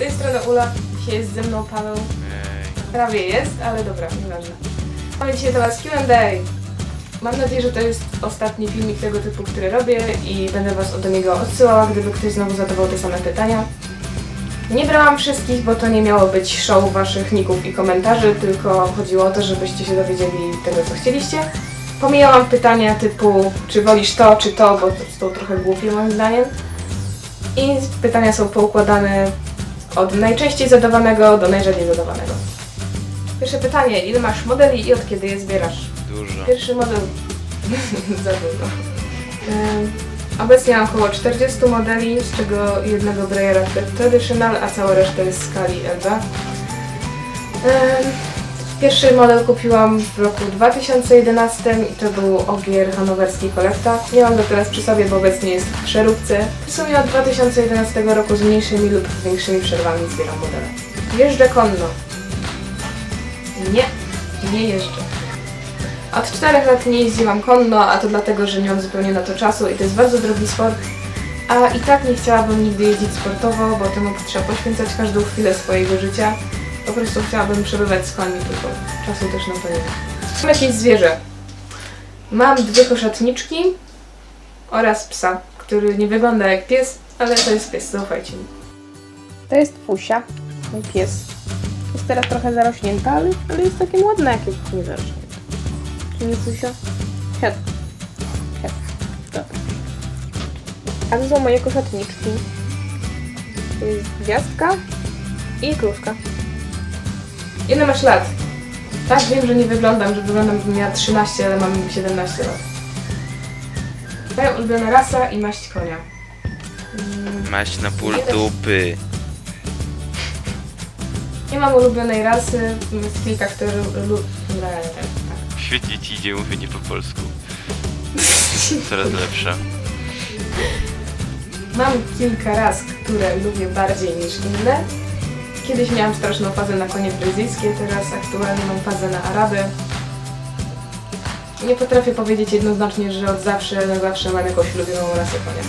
Z tej strony Ula. Dzisiaj jest ze mną Paweł. Prawie jest, ale dobra, nieważne. Mamy dzisiaj dla Was Q&A. Mam nadzieję, że to jest ostatni filmik tego typu, który robię i będę Was do niego odsyłała, gdyby ktoś znowu zadawał te same pytania. Nie brałam wszystkich, bo to nie miało być show Waszych ników i komentarzy, tylko chodziło o to, żebyście się dowiedzieli tego, co chcieliście. Pomijałam pytania typu, czy wolisz to, czy to, bo to są trochę głupie moim zdaniem. I pytania są poukładane od najczęściej zadawanego do najrzadziej zadawanego. Pierwsze pytanie, ile masz modeli i od kiedy je zbierasz? dużo. Pierwszy model za dużo. Ym, Obecnie mam około 40 modeli, z czego jednego Breyera Traditional, a cała reszta jest z skali LB. Ym, Pierwszy model kupiłam w roku 2011 i to był Ogier Hanowerski Kolekta. Nie mam go teraz przy sobie, bo obecnie jest w przeróbce. W sumie od 2011 roku z mniejszymi lub większymi przerwami zbieram modele. Jeżdżę konno. Nie, nie jeżdżę. Od 4 lat nie jeździłam konno, a to dlatego, że nie mam zupełnie na to czasu i to jest bardzo drogi sport. A i tak nie chciałabym nigdy jeździć sportowo, bo temu trzeba poświęcać każdą chwilę swojego życia. Po prostu chciałabym przebywać z końmi, tylko czasu też na to nie ma. Mam jakieś zwierzę. Mam dwie koszatniczki oraz psa, który nie wygląda jak pies, ale to jest pies, zaufajcie mi. To jest Fusia, mój pies. Jest teraz trochę zarośnięta, ale, ale jest takim ładna, jak jest nie zarośnięta. Czy nie Fusia? Het. Het. Dobra. A to są moje koszatniczki. To jest gwiazdka i kruszka. Ile masz lat? Tak, wiem, że nie wyglądam, że wyglądam, jakbym miała 13, ale mam 17 lat. Moja ulubiona rasa i maść konia. Mm, Maść na ból dupy. Nie mam ulubionej rasy, jest kilka, które lubię. Świetnie ci idzie mówienie po polsku. Coraz lepsze. Mam kilka ras, które lubię bardziej niż inne. Kiedyś miałam straszną fazę na konie brytyjskie, teraz aktualnie mam fazę na Araby. Nie potrafię powiedzieć jednoznacznie, że od zawsze, na zawsze mam jakąś ulubioną rasę konia.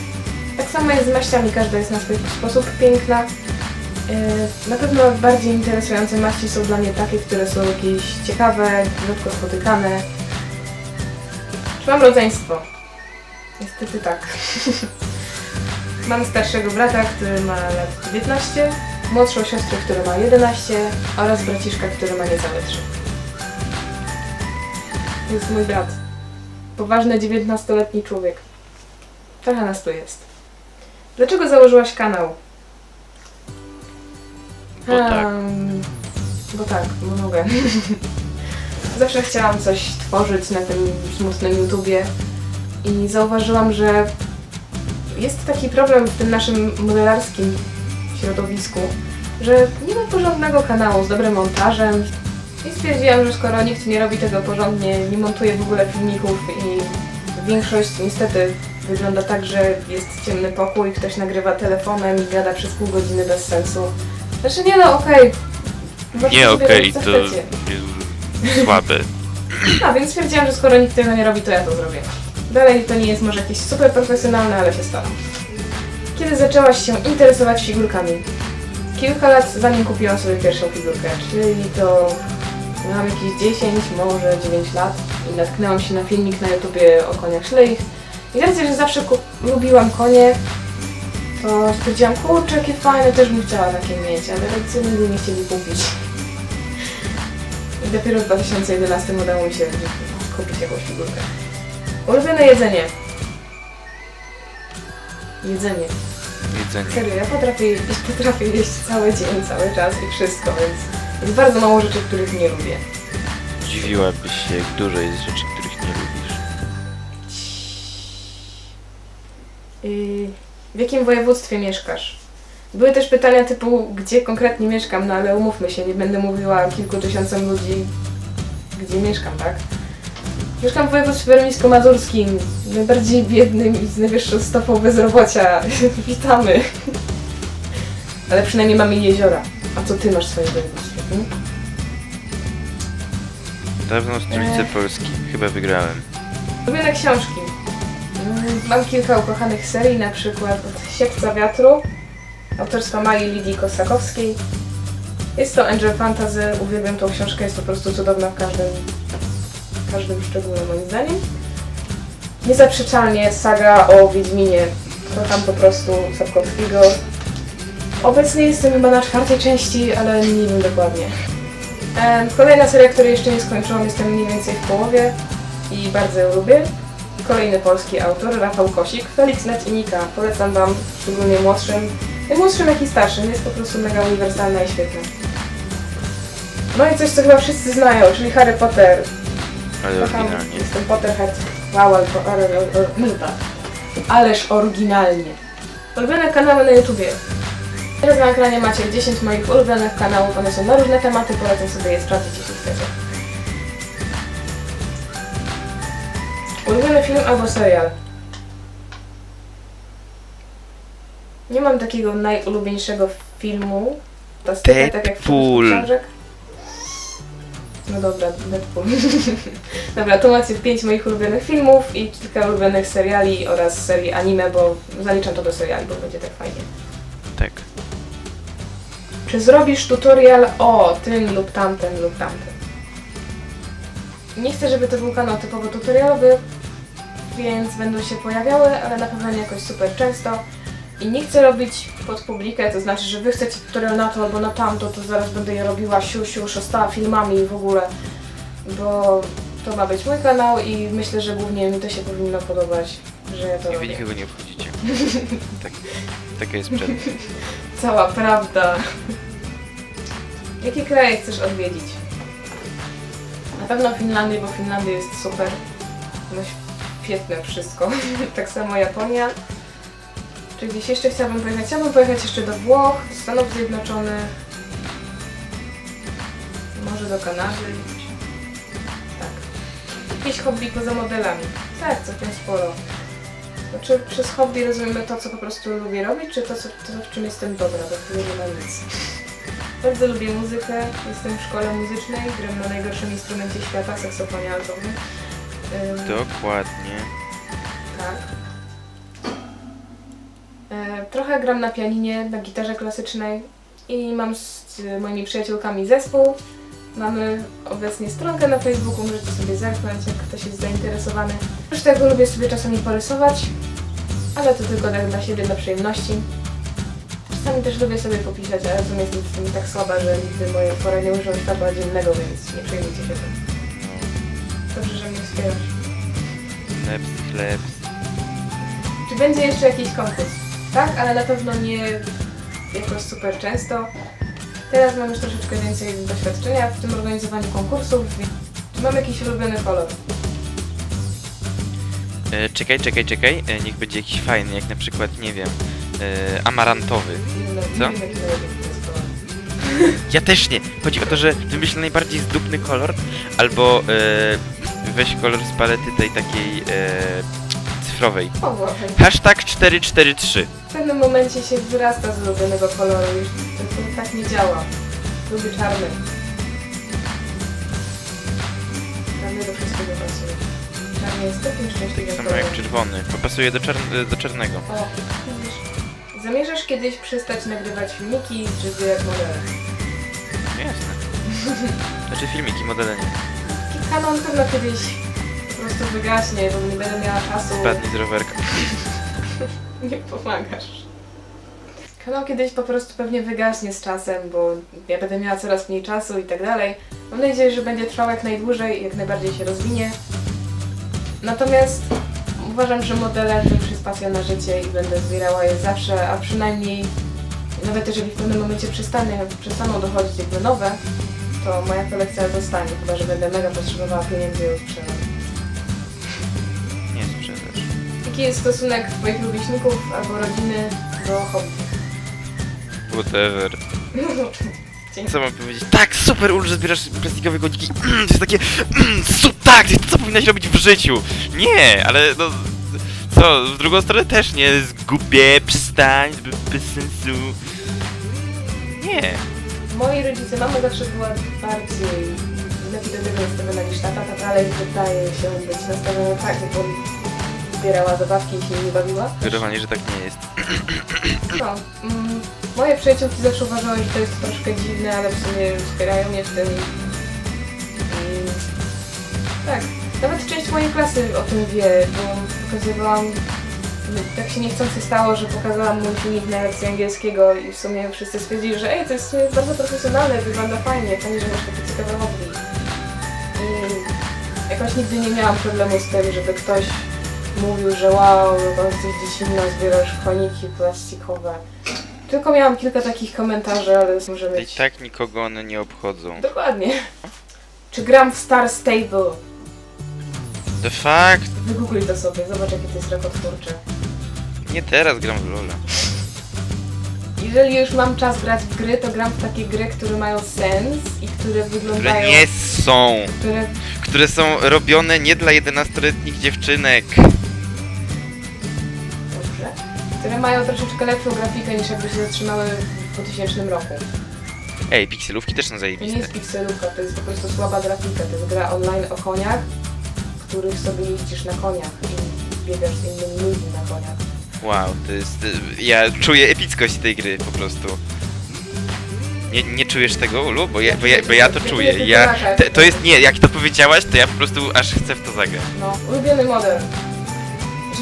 Tak samo jest z maściami, każda jest na swój sposób piękna. Yy, Na pewno bardziej interesujące maści są dla mnie takie, które są jakieś ciekawe, rzadko spotykane. Czy mam rodzeństwo? Niestety tak. Mam starszego brata, który ma lat 19, młodszą siostrę, która ma 11 oraz braciszka, który ma niecałe 3. To jest mój brat. Poważny 19-letni człowiek. Trochę nas tu jest. Dlaczego założyłaś kanał? Bo tak. Em, Bo tak, bo mogę. Zawsze chciałam coś tworzyć na tym smutnym YouTubie i zauważyłam, że jest taki problem w tym naszym modelarskim środowisku, że nie ma porządnego kanału z dobrym montażem i stwierdziłam, że skoro nikt nie robi tego porządnie, nie montuje w ogóle filmików i większość niestety wygląda tak, że jest ciemny pokój, ktoś nagrywa telefonem i gada przez pół godziny bez sensu. Znaczy nie no, okej. Możecie Nie okej, co to jest słabe. No, więc stwierdziłam, że skoro nikt tego nie robi, to ja to zrobię. Dalej to nie jest może jakieś super profesjonalne, ale się staram. Kiedy zaczęłaś się interesować figurkami? Kilka lat zanim kupiłam sobie pierwszą figurkę, czyli to miałam jakieś 10, może 9 lat i natknęłam się na filmik na YouTubie o koniach szleich. I z że zawsze lubiłam konie, to stwierdziłam, kurczę, jakie fajne, też bym chciała takie mieć, ale rodzice nigdy nie chcieli kupić. I dopiero w 2011 udało mi się kupić jakąś figurkę. Ulubione jedzenie. Jedzenie. Jedzenie. Serio, ja potrafię, jeść- potrafię jeść cały dzień, cały czas i wszystko, więc jest bardzo mało rzeczy, których nie lubię. Dziwiłabyś się, jak dużo jest rzeczy, których nie lubisz. Yy, w jakim województwie mieszkasz? Były też pytania typu, gdzie konkretnie mieszkam, no ale umówmy się, nie będę mówiła kilku tysiącom ludzi, gdzie mieszkam, tak? Mieszkam w województwie warmińsko-mazurskim, najbardziej biednym i z najwyższą stopą bezrobocia. Witamy! Ale przynajmniej mamy jeziora. A co ty masz w swoim województwie? Hmm? Dawno stolice Polski. Chyba wygrałem. Lubione książki. Mm, Mam kilka ukochanych serii, na przykład od Wiatru autorstwa Mai Lidii Kosakowskiej. Jest to Angel Fantasy, uwielbiam tą książkę, jest po prostu cudowna w każdym, każdym szczególe moim zdaniem. Niezaprzeczalnie saga o Wiedźminie. Kocham po prostu Sapkowskiego. Obecnie jestem chyba na czwartej części, ale nie wiem dokładnie. Kolejna seria, której jeszcze nie skończyłam, jestem mniej więcej w połowie i bardzo ją lubię. Kolejny polski autor, Rafał Kosik, Felix Net i Nika. Polecam Wam, szczególnie młodszym, jak młodszym, jak i starszym. Jest po prostu mega uniwersalna i świetna. No i coś, co chyba wszyscy znają, czyli Harry Potter. Ale Kocham, oryginalnie. jestem Potterhead. Wow, ale, ale, ale, Ależ oryginalnie. Ulubione kanały na YouTubie. Teraz na ekranie macie 10 moich ulubionych kanałów, one są na różne tematy, polecam sobie je sprawdzić, jeśli chcecie. Ulubiony film albo serial? Nie mam takiego najulubieńszego filmu. Fantastyka, tak jak Deadpool. wszystkich książek. No dobra, Deadpool. dobra, tu macie 5 moich ulubionych filmów i kilka ulubionych seriali oraz serii anime, bo zaliczam to do seriali, bo będzie tak fajnie. Tak. Czy zrobisz tutorial o tym lub tamtym lub tamtym? Nie chcę, żeby to był kanał typowo tutorialowy, więc będą się pojawiały, ale na pewno nie jakoś super często. I nie chcę robić pod publikę, to znaczy, że wy chcecie tutorial na to albo na tamto, to zaraz będę je robiła siu, siu, szostała filmami i w ogóle, bo to ma być mój kanał i myślę, że głównie mi to się powinno podobać, że ja to I wy robię. nikogo nie obchodzicie. tak. Taka jest przed. Cała prawda. Jakie kraje chcesz odwiedzić? Na pewno Finlandię, bo Finlandia jest super. No świetne wszystko. tak samo Japonia. Czy gdzieś jeszcze chciałabym pojechać? Chciałabym pojechać jeszcze do Włoch, do Stanów Zjednoczonych. Może do Kanady. Tak. Jakieś hobby poza modelami. Tak, całkiem sporo. Znaczy przez hobby rozumiemy to, co po prostu lubię robić, czy to, co, to w czym jestem dobra, bo nie ma nic. Bardzo lubię muzykę, jestem w szkole muzycznej, gram na najgorszym instrumencie świata, saksofonie altowym. Ym, Dokładnie. tak. Trochę gram na pianinie, na gitarze klasycznej i mam z moimi przyjaciółkami zespół. Mamy obecnie stronkę na Facebooku, możecie sobie zerknąć, jak ktoś jest zainteresowany. Oprócz tego lubię sobie czasami porysować, ale to tylko tak dla siebie, dla przyjemności. Czasami też lubię sobie popisać, ale w sumie jestem tym tak słaba, że nigdy moje pora nie użyłem światła dziennego, więc nie przejmujcie się tym. Dobrze, że mnie wspierasz. Chleb, chleb. Czy będzie jeszcze jakiś konkurs? Tak, ale na pewno nie jakoś super często. Teraz mam już troszeczkę więcej doświadczenia w tym organizowaniu konkursów. Czy mam jakiś ulubiony kolor? E, czekaj, czekaj, czekaj. E, niech będzie jakiś fajny, jak na przykład, nie wiem, e, amarantowy. Nie wiem, Co? Nie wiem, jaki najlepiej to jest kolor. Ja też nie. Chodzi o to, że wymyśl najbardziej zdupny kolor, albo e, weź kolor z palety tej takiej e, cyfrowej. O. Hashtag 443. W pewnym momencie się wyrasta z ulubionego koloru, już to, to tak nie działa. Lubię czarny. Czarny do wszystkiego pasuje. Czarny jest takim szczęśliwym Tak samo kolorem. jak czerwony. Bo pasuje do, czern- do czarnego. O, widzisz. Zamierzasz kiedyś przestać nagrywać filmiki czy zbierać modele? Jasne. Znaczy filmiki, modele nie. Na pewno kiedyś prostu wygaśnie, bo nie będę miała czasu. Spadnij z rowerka. Nie pomagasz. Kanał kiedyś po prostu pewnie wygaśnie z czasem, bo ja będę miała coraz mniej czasu i tak dalej. Mam nadzieję, że będzie trwał jak najdłużej i jak najbardziej się rozwinie. Natomiast uważam, że modele to już jest pasja na życie i będę zbierała je zawsze, a przynajmniej nawet jeżeli w pewnym momencie przestanie, przestaną dochodzić jakby nowe, to moja kolekcja zostanie, chyba że będę mega potrzebowała pieniędzy i ją Jaki jest stosunek Twoich rówieśników albo rodziny do hobby? Whatever. Dzięki. Co mam powiedzieć? Tak, super, Ul, że zbierasz plastikowe godzinki. Mm, to jest takie... Mm, su, tak, co powinnaś robić w życiu? Nie, ale no... Co, w drugą stronę też nie. Zgubię, przestań, bez, bez sensu. Nie. Moi rodzice, mama zawsze była bardziej lepiej do tego nastawiona niż tata. Tata ale wydaje się być nastawiona tak, bo zbierała zabawki i się nie bawiła. Sugerowanie, że tak nie jest. No, mm, moje przyjaciółki zawsze uważały, że to jest troszkę dziwne, ale w sumie wspierają mnie w tym. I tak, nawet część mojej klasy o tym wie, bo pokazywałam, tak się niechcący stało, że pokazałam mój filmik na lekcji angielskiego i w sumie wszyscy stwierdzili, że ej, to jest bardzo profesjonalne, wygląda fajnie, fajnie, że masz takie ciekawe hobby. I jakoś nigdy nie miałam problemu z tym, żeby ktoś mówił, że wow, no jesteś dziecinna, zbierasz koniki plastikowe. Tylko miałam kilka takich komentarzy, ale może I mieć... tak nikogo one nie obchodzą. Dokładnie. Czy gram w Star Stable? The fact! Wygoogluj to sobie, zobacz jakie to jest rakotwórcze. Nie teraz gram w Lola. Jeżeli już mam czas grać w gry, to gram w takie gry, które mają sens i które Które wyglądają... nie są! Które... Które są robione nie dla 11-letnich dziewczynek. Które mają troszeczkę lepszą grafikę niż jakby się zatrzymały w 2000 roku. Ej, pikselówki też są To nie zajebiste. jest pikselówka, to jest po prostu słaba grafika. To jest gra online o koniach, w których sobie jeździsz na koniach i biegasz z innymi ludźmi na koniach. Wow, to jest... y, Ja czuję epickość tej gry po prostu. Nie, nie czujesz tego, Ulu? Bo ja, bo ja, bo ja to czuję. Ja, te, to jest... Nie, jak to powiedziałaś, to ja po prostu aż chcę w to zagrać. No, ulubiony model.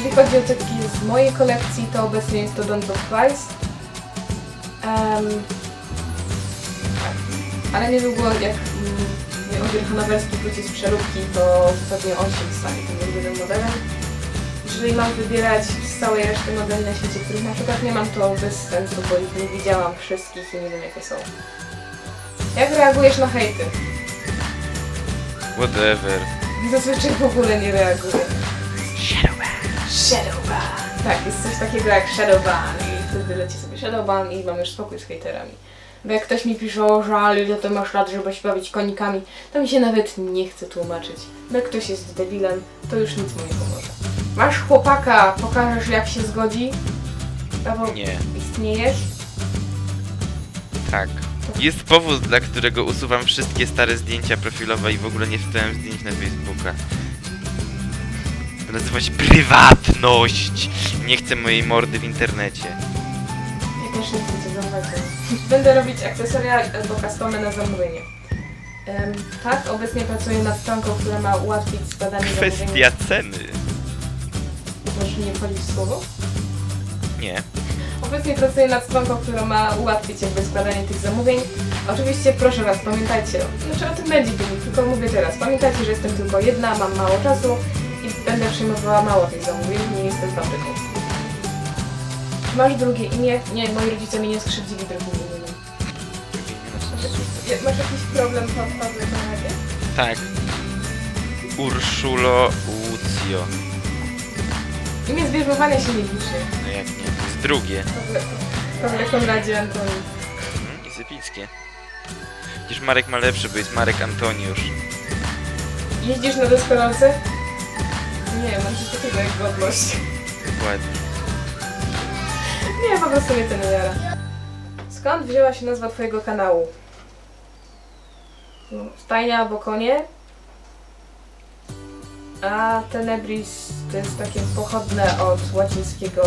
Jeżeli chodzi o taki z mojej kolekcji, to obecnie jest to Don't of Christ. Em, tak. Ale niedługo, jak mm, Ogier Hanowerski wróci z przeróbki, to pewnie on się stanie tym ulubionym modelem. Jeżeli mam wybierać z całej reszty modeli na świecie, których na przykład nie mam, to bez sensu, bo ich nie widziałam wszystkich i nie wiem jakie są. Jak reagujesz na hejty? Whatever. Zazwyczaj w ogóle nie reaguję. Shadowban. Tak, jest coś takiego jak Shadowban i wtedy leci sobie Shadowban i mam już spokój z hejterami. Bo jak ktoś mi pisze, o żal, ile to masz lat, żeby się bawić konikami, to mi się nawet nie chce tłumaczyć. Bo jak ktoś jest debilem, to już nic mu nie pomoże. Masz chłopaka, pokażesz jak się zgodzi? Paweł, Nie. istniejesz? Tak. Jest powód, dla którego usuwam wszystkie stare zdjęcia profilowe i w ogóle nie wstałem zdjęć na Facebooka. To nazywa się prywatność! Nie chcę mojej mordy w internecie. Ja też nie chcę cię zauważyć. Będę robić akcesoria albo customy na zamówienie. Em, tak, obecnie pracuję nad stronką, która ma ułatwić zbadanie zamówienia. Kwestia ceny. Możesz nie wchodzić w słowo? Nie. Obecnie pracuję nad stronką, która ma ułatwić jakby składanie tych zamówień. Oczywiście proszę Was, pamiętajcie, znaczy o tym będzie filmik, tylko mówię teraz. Pamiętajcie, że jestem tylko jedna, mam mało czasu będę przyjmowała mało tych zamówień, nie jestem fabryką. Masz drugie imię? Nie, moi rodzice mnie nie skrzywdzili drugim imieniem. Masz jakiś problem pan Paweł Konradzie? Tak. Urszulo Łucjo. Imię zwierzmowania się nie liczy. No jak nie? To jest drugie. Pawle, Pawle Konradzie Antoni. Mhm, epickie. Przecież Marek ma lepszy, bo jest Marek Antoniusz. Jeździsz na deskorolce? Nie, mam coś takiego jak godność. Dokładnie. Nie, po prostu mnie to nie jara. Skąd wzięła się nazwa twojego kanału? No, Stajnia albo konie? A Tenebris to jest takie pochodne od łacińskiego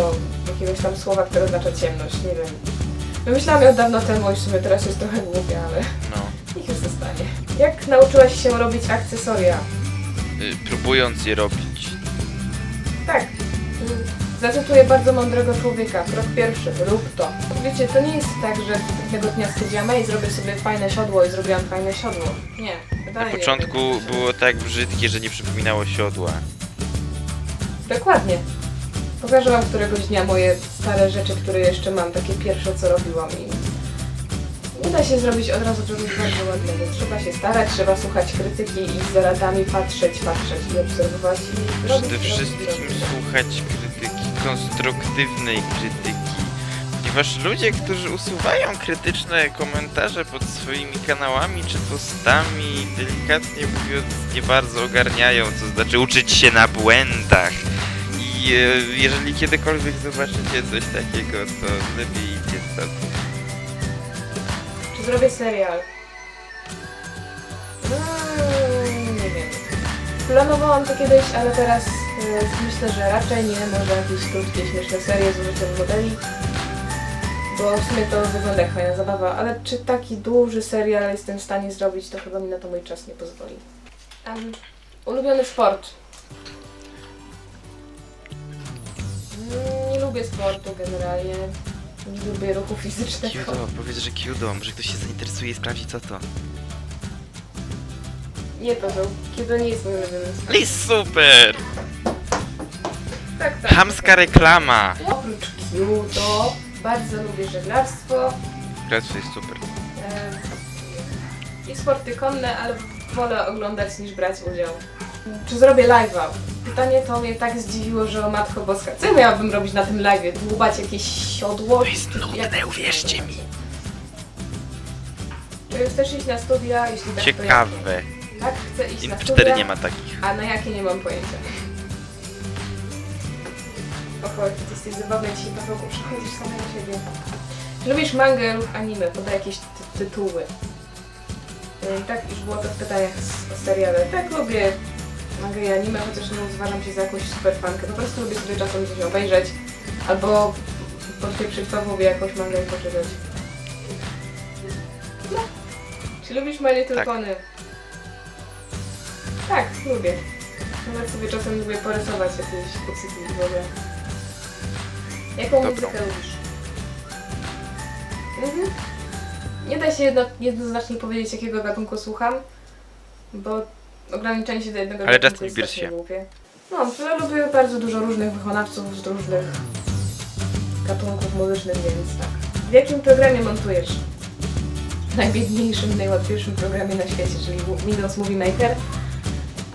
jakiegoś tam słowa, które oznacza ciemność, nie wiem. Wymyślałam ją dawno temu i w sumie teraz jest trochę głupia, ale No. niech już zostanie. Jak nauczyłaś się robić akcesoria? Y, próbując je robić. Zacytuję bardzo mądrego człowieka. Krok pierwszy, rób to. Wiecie, to nie jest tak, że pewnego dnia stwierdziłam, ej, zrobię sobie fajne siodło i zrobiłam fajne siodło. Nie. Na początku było tak brzydkie, że nie przypominało siodła. Dokładnie. Pokażę wam któregoś dnia moje stare rzeczy, które jeszcze mam, takie pierwsze, co robiłam i nie da się zrobić od razu czegoś bardzo ładnego. Trzeba się starać, trzeba słuchać krytyki i z zaradami patrzeć, patrzeć i obserwować i robić, Przede wszystkim robić. słuchać krytyki, konstruktywnej krytyki. Ponieważ ludzie, którzy usuwają krytyczne komentarze pod swoimi kanałami czy postami, delikatnie mówiąc, nie bardzo ogarniają, co znaczy uczyć się na błędach. I e, jeżeli kiedykolwiek zobaczycie coś takiego, to lepiej idźcie stąd. Czy zrobię serial? Mm, nie wiem. Planowałam to kiedyś, ale teraz e, myślę, że raczej nie. Może jakieś krótkie, śmieszne serie z użyciem modeli. bo w sumie to wygląda jak fajna zabawa, ale czy taki duży serial jestem w stanie zrobić, to chyba mi na to mój czas nie pozwoli. Um, ulubiony sport. Nie lubię sportu generalnie. Nie lubię ruchu fizycznego. Kiudo, powiedz, że Kiudo, może ktoś się zainteresuje i sprawdzi co to. Nie to był. Kiedy nie jest mój ulubiony sport. Ale jest super! Hamska reklama! Oprócz judo, bardzo lubię żeglarstwo Gracz jest super. e, i sporty konne, ale wolę oglądać niż brać udział. Czy zrobię live'a? Pytanie to mnie tak zdziwiło, że o Matko Boska. Co ja miałabym robić na tym live'ie? Dłubać jakieś siodło? To jest nudne, jak- uwierzcie mi. Czy już chcesz iść na studia? Jeśli tak, to Ciekawe. jakie? Tak, chcę iść na studia. 4 nie ma takich. A na jakie nie mam pojęcia. Oho, ty jesteś zabawny dzisiaj, Pawełku, przychodzisz sama do siebie. Czy lubisz mangę lub anime? Podaj jakieś ty tytuły. Yy, tak, już było to w pytaniach z- o seriale. Tak, lubię mangę i anime, chociaż nie uważam się za jakąś super fankę. Po prostu lubię sobie czasem coś obejrzeć. Albo podpieprzyć Pawłowi jakąś mangę i poczytać. No. Czy lubisz My Little Tak. Pony? Tak, lubię. Nawet sobie czasem lubię porysować jakieś kucyki w ogóle. Jaką Dobrą. muzykę lubisz? Mhm. Nie da się jedno, jednoznacznie powiedzieć, jakiego gatunku słucham, bo ograniczenie się do jednego Ale gatunku Justin jest Bieber strasznie się. głupie. No, ja lubię bardzo dużo różnych wykonawców z różnych gatunków muzycznych, więc tak. W jakim programie montujesz? W najbiedniejszym, najłatwiejszym programie na świecie, czyli Windows Movie Maker.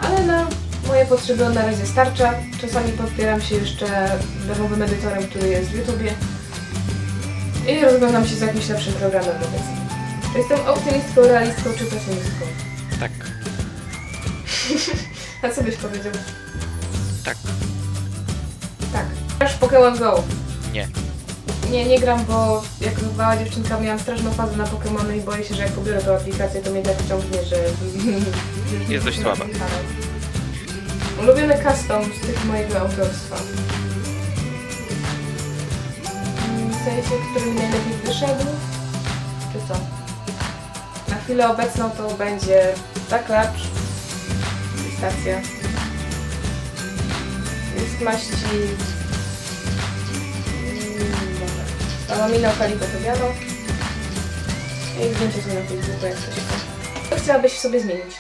Ale na moje potrzeby on na razie starcza. Czasami podpieram się jeszcze darmowym edytorem, który jest w YouTubie. I rozglądam się z jakimś lepszym programem obecnie. Czy jestem optymistką, realistką czy pesymistką? Tak, A co byś powiedział? tak, Tak. Grasz w Pokémon Go. nie. Nie, nie gram, bo jak mała dziewczynka miałam straszną fazę na Pokémony i boję się, że jak pobiorę tą aplikację, to mnie tak wciągnie, że... Jest dość słaba. Ulubiony custom z tych mojego autorstwa. W sensie, który mi najlepiej wyszedł? Czy co? Na chwilę obecną to będzie zaklacz, stacja. Jest maści... Mm. Alamino Calico to bialo. I zdjęcie są na Facebooku, jak coś. Co chciałabyś sobie zmienić?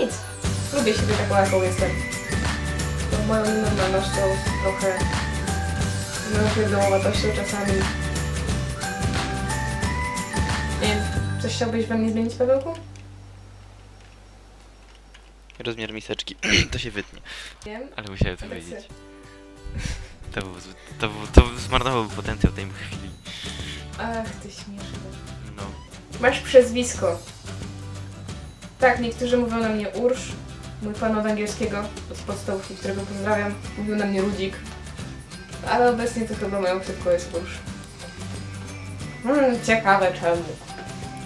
Nic. Lubię siebie taką, jaką jestem. Tą moją nienormalnością, trochę moją pierdołowatością czasami. Nie wiem, coś chciałbyś we mnie zmienić, Pawełku? Rozmiar miseczki. to się wytnie. Wiem. Ale musiałem to Tak powiedzieć. se- To był, zły- to był, to zmarnował potencjał tej chwili. Ach, ty śmieszny. No. Masz przezwisko. Tak, niektórzy mówią na mnie Ursz. Mój pan od angielskiego, z podstawówki, którego pozdrawiam, mówił na mnie Rudzik. Ale obecnie to chyba moją ksywką jest Ursz. Hmm, ciekawe czemu.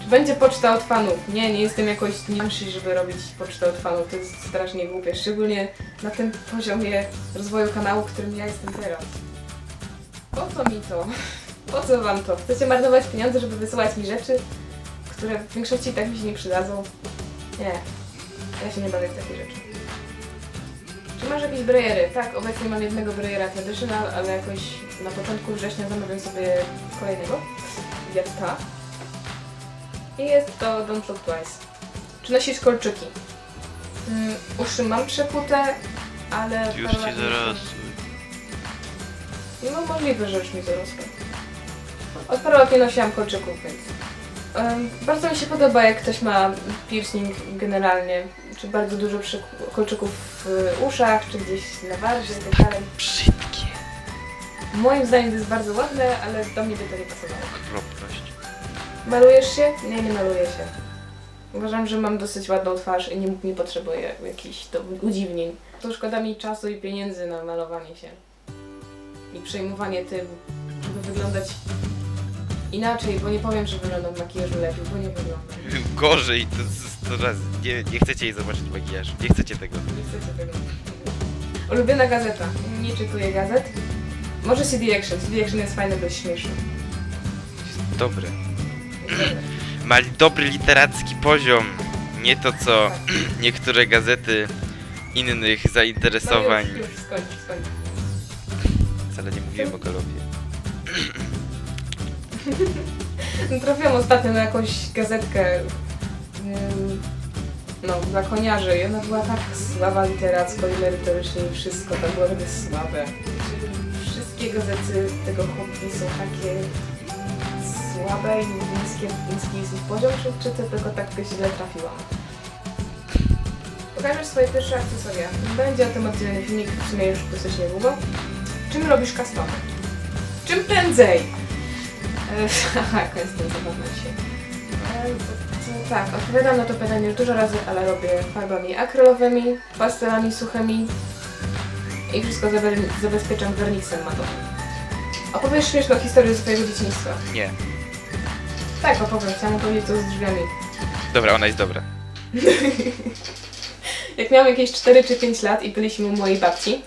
Czy będzie poczta od fanów? Nie, nie jestem jakoś niższy, żeby robić pocztę od fanów. To jest strasznie głupie, szczególnie na tym poziomie rozwoju kanału, którym ja jestem teraz. Po co mi to? Po co wam to? Chcecie marnować pieniądze, żeby wysyłać mi rzeczy, które w większości tak mi się nie przydadzą? Nie. Ja się nie bawię w takie rzeczy. Czy masz jakieś brajery? Tak, obecnie mam jednego brajera traditional, ale jakoś na początku września zamawiam sobie kolejnego. Jetta. I jest to Don't Look Twice. Czy nosisz kolczyki? Mm, uszy mam przekute, ale... Już ci zarosły. no możliwe, że już mi zarosło. Od paru lat nie nosiłam kolczyków, więc... em, bardzo mi się podoba, jak ktoś ma piercing generalnie, czy bardzo dużo kolczyków w uszach, czy gdzieś na warzie i tak dalej. Brzydkie. Moim zdaniem to jest bardzo ładne, ale do mnie by to nie pasowało. Okropność. Malujesz się? Nie, nie maluję się. Uważam, że mam dosyć ładną twarz i nie, nie potrzebuję jakichś to udziwnień. To szkoda mi czasu i pieniędzy na malowanie się. I przejmowanie tym, żeby wyglądać inaczej, bo nie powiem, że wyglądam w makijażu lepiej, bo nie wyglądam. Gorzej, to, to, to raz. Nie, nie chcecie jej zobaczyć makijażu. Nie chcecie tego. Nie chcecie tego. Ulubiona gazeta. Nie czytuję gazet. Może CD Action. CD Action jest fajny, dość śmieszny. dobry. Ma dobry literacki poziom. Nie to co niektóre gazety innych zainteresowań. No już, już, skończ, skończ. Wcale nie mówiłem o Galowie. No, Trafiłam ostatnio na jakąś gazetkę no, dla koniarzy i ona była tak słaba literacko i merytorycznie i wszystko tam było takie słabe. Wszystkie gazety tego hobby są takie słabe i niskie, niski jest ich poziom, czy, czy to tylko tak źle trafiłam? Pokażesz swoje pierwsze akcesoria. Będzie o tym oddzielny filmik, w sumie już dosyć niedługo. Czym robisz customy? Czym prędzej? Haha, jaka jestem zabawna dzisiaj. E, Tak, odpowiadam na to pytanie już dużo razy, ale robię farbami akrylowymi, pastelami suchymi i wszystko zabe- zabezpieczam werniksem matowym. Opowiesz śmieszną historię swojego dzieciństwa. Nie. Tak, opowiem, chciałam powiedzieć to z drzwiami. Dobra, ona jest dobra. Jak miałam jakieś 4 czy 5 lat i byliśmy u mojej babci,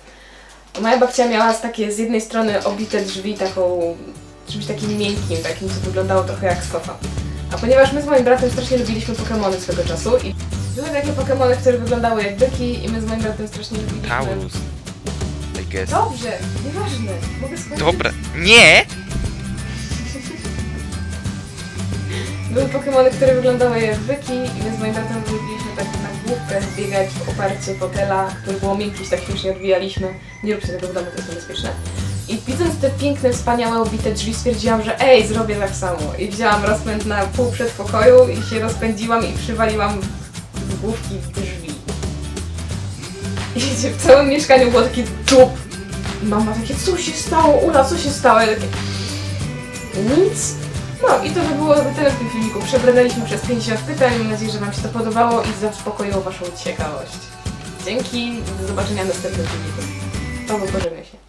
moja babcia miała z takie z jednej strony obite drzwi taką, czymś takim miękkim, takim co wyglądało trochę jak sofa. A ponieważ my z moim bratem strasznie lubiliśmy Pokemony swego czasu i były takie Pokemony, które wyglądały jak byki i my z moim bratem strasznie lubiliśmy... Taurus. I guess. Dobrze, nieważne, mogę skończyć. Dobra. Nie! Były Pokemony, które wyglądały jak byki i my z moim bratem lubiliśmy tak na główkę biegać w oparcie fotela, który było miękki, tak śmiesznie odbijaliśmy. Nie róbcie tego w domu, to jest niebezpieczne. Widząc te piękne, wspaniałe, obite drzwi, stwierdziłam, że ej, zrobię tak samo. I wzięłam rozpęd na pół przedpokoju i się rozpędziłam i przywaliłam z główki drzwi. I wiecie, w całym mieszkaniu było takie tup. I mama takie, co się stało? Ula, co się stało? Ja takie, nic. No i to by było tyle w tym filmiku. Przebrnęliśmy przez 50 pytań. Mam nadzieję, że Wam się to podobało i zaspokoiło Waszą ciekawość. Dzięki, do zobaczenia w następnym filmiku. Paweł, pożegnaj się.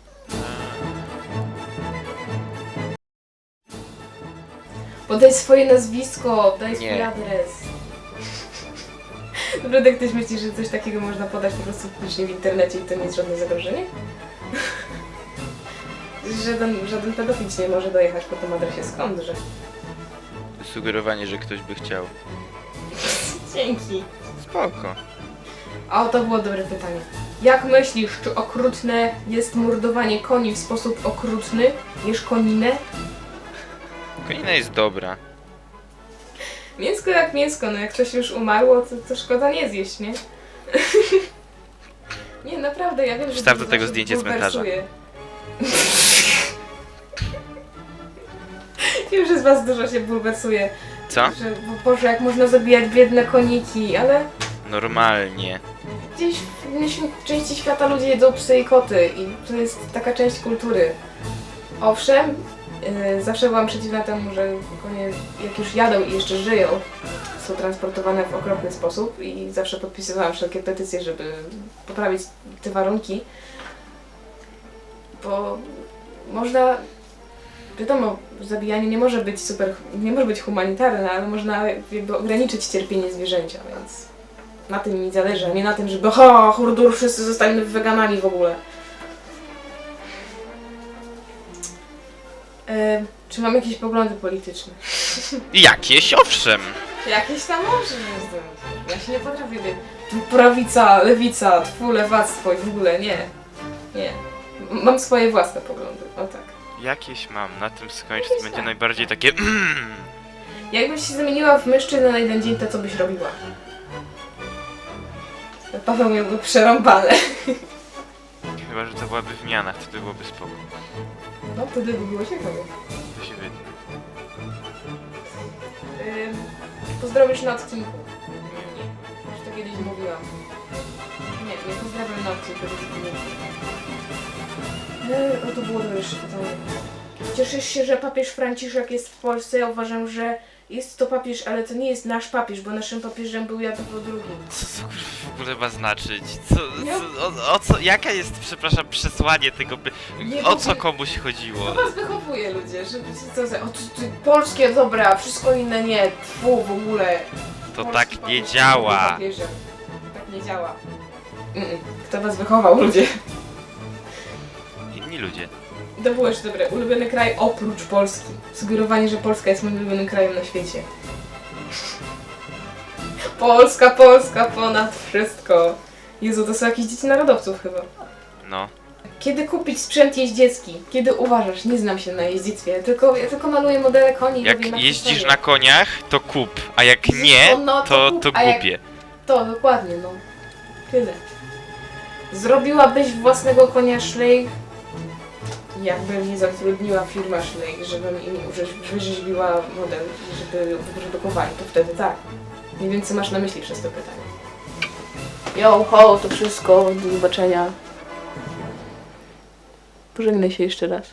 Podaj swoje nazwisko, daj swój Nie. adres. Naprawdę ktoś myśli, że coś takiego można podać po prostu publicznie w internecie i to nie jest żadne zagrożenie? żaden, żaden pedofil ci nie może dojechać po tym adresie skądże. Sugerowanie, że ktoś by chciał. Dzięki. Spoko. A to było dobre pytanie. Jak myślisz, czy okrutne jest mordowanie koni w sposób okrutny? Jesz koninę? Konina jest dobra. Mięsko jak mięsko, no jak coś już umarło, to, to szkoda nie zjeść, nie? nie, naprawdę, ja wiem, że... Wstaw do tego zdjęcie cmentarza. bulwersuje. wiem, że z was dużo się bulwersuje. Co? Że, bo Boże, jak można zabijać biedne koniki, ale... Normalnie. Gdzieś w innej części świata ludzie jedzą psy i koty i to jest taka część kultury. Owszem, zawsze byłam przeciwna temu, że konie jak już jadą i jeszcze żyją, są transportowane w okropny sposób i zawsze podpisywałam wszelkie petycje, żeby poprawić te warunki. Bo można, wiadomo, zabijanie nie może być super, nie może być humanitarne, ale można jakby ograniczyć cierpienie zwierzęcia, więc na tym mi zależy, a nie na tym, żeby ha, hurdur, wszyscy zostaniemy weganami w ogóle. E, czy mam jakieś poglądy polityczne? Jakieś, owszem. Jakieś tam może jestem. Ja się nie potrafię wie- tu prawica, lewica, tfu, lewactwo i w ogóle nie. Nie. M- Mam swoje własne poglądy, o tak. Jakieś mam. Na tym skończyć to będzie najbardziej takie Jakbyś się zamieniła w mężczyznę na jeden dzień, to co byś robiła? Paweł miałby przerąbane. Chyba, że to byłaby wymiana, wtedy byłoby spoko. No, wtedy by było ciekawe. To się wytnie. Ym, pozdrowisz na odcinku. Nie, już to kiedyś mówiłam. Nie, nie pozdrawiam na odcinku. to jest. Yy, o, to było dobre jeszcze pytanie. Cieszysz się, że papież Franciszek jest w Polsce? Ja uważam, że jest to papież, ale to nie jest nasz papież, bo naszym papieżem był Jan Paweł II. Co to kurwa w ogóle ma znaczyć? Co, co, o, o co, jaka jest, przepraszam, przesłanie tego, by, Nie, o co komuś chodziło? To was wychowuje ludzie, że co za... O, ty, ty, polskie dobra, wszystko inne nie, tfu w ogóle. To Polski tak nie papież działa. papieżem. Tak nie działa. Kto was wychował, ludzie? Inni ludzie. To było jeszcze dobre. Ulubiony kraj oprócz Polski. Sugerowanie, że Polska jest moim ulubionym krajem na świecie. Polska, Polska ponad wszystko. Jezu, to są jakieś dzieci narodowców chyba. No. Kiedy kupić sprzęt jeździecki? Kiedy uważasz? Nie znam się na jeździectwie, ja tylko, ja tylko maluję modele koni. i Jak na jeździsz historię. na koniach, to kup, a jak Jeździsz nie, konno, to to, kup, to a jak- głupie. To, dokładnie, no. Tyle. Zrobiłabyś własnego konia szlejch, jakby mnie zatrudniła firma szlejch, żebym im wyrzeźbiła model, żeby wyprodukowali, to wtedy tak. Mniej więcej masz na myśli przez to pytanie. Yo, ho, to wszystko, do zobaczenia. Pożegnaj się jeszcze raz.